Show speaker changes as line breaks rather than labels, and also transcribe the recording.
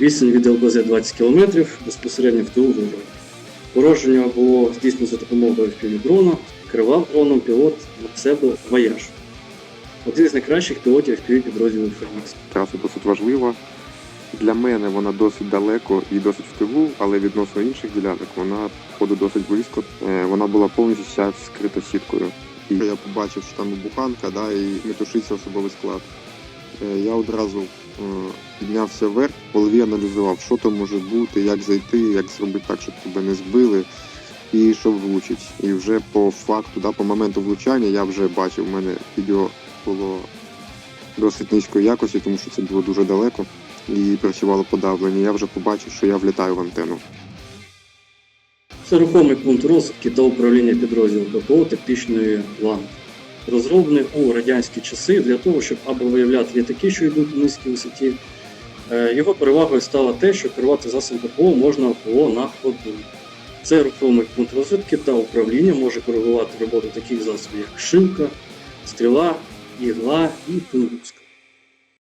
Відстань від ЛБЗ 20 км безпосередньо в тилу ворога. Пороження було здійснено за допомогою FPV-дрона, керував дроном пілот Максебо Вояж. Один з найкращих пілотів FPV підрозділу Фенікс.
Траса досить важлива. Для мене вона досить далеко і досить в тилу, але відносно інших ділянок вона походу досить близько. Е, Вона була повністю вся скрита сіткою. І
Я побачив, що там буханка, да, і метушиться особовий склад. Е, Я одразу е, піднявся вверх, в голові аналізував, що там може бути, як зайти, як зробити так, щоб тебе не збили, і щоб влучити. І вже по факту, да, по моменту влучання я вже бачив, у мене відео було досить низької якості, тому що це було дуже далеко і працювало подавлення. Я вже побачив, що я влітаю в антенну.
Це рухомий пункт розвідки та управління підрозділом ППО тактичної ланки. Розроблений у радянські часи для того, щоб або виявляти літаки, що йдуть в низькій висоті. Е, Його перевагою стало те, що керувати засобом ППО можна було на ходу. Цей рухомий пункт розвитки та управління може коригувати роботу таких засобів, як шилка, стріла, ігла і тунгуска.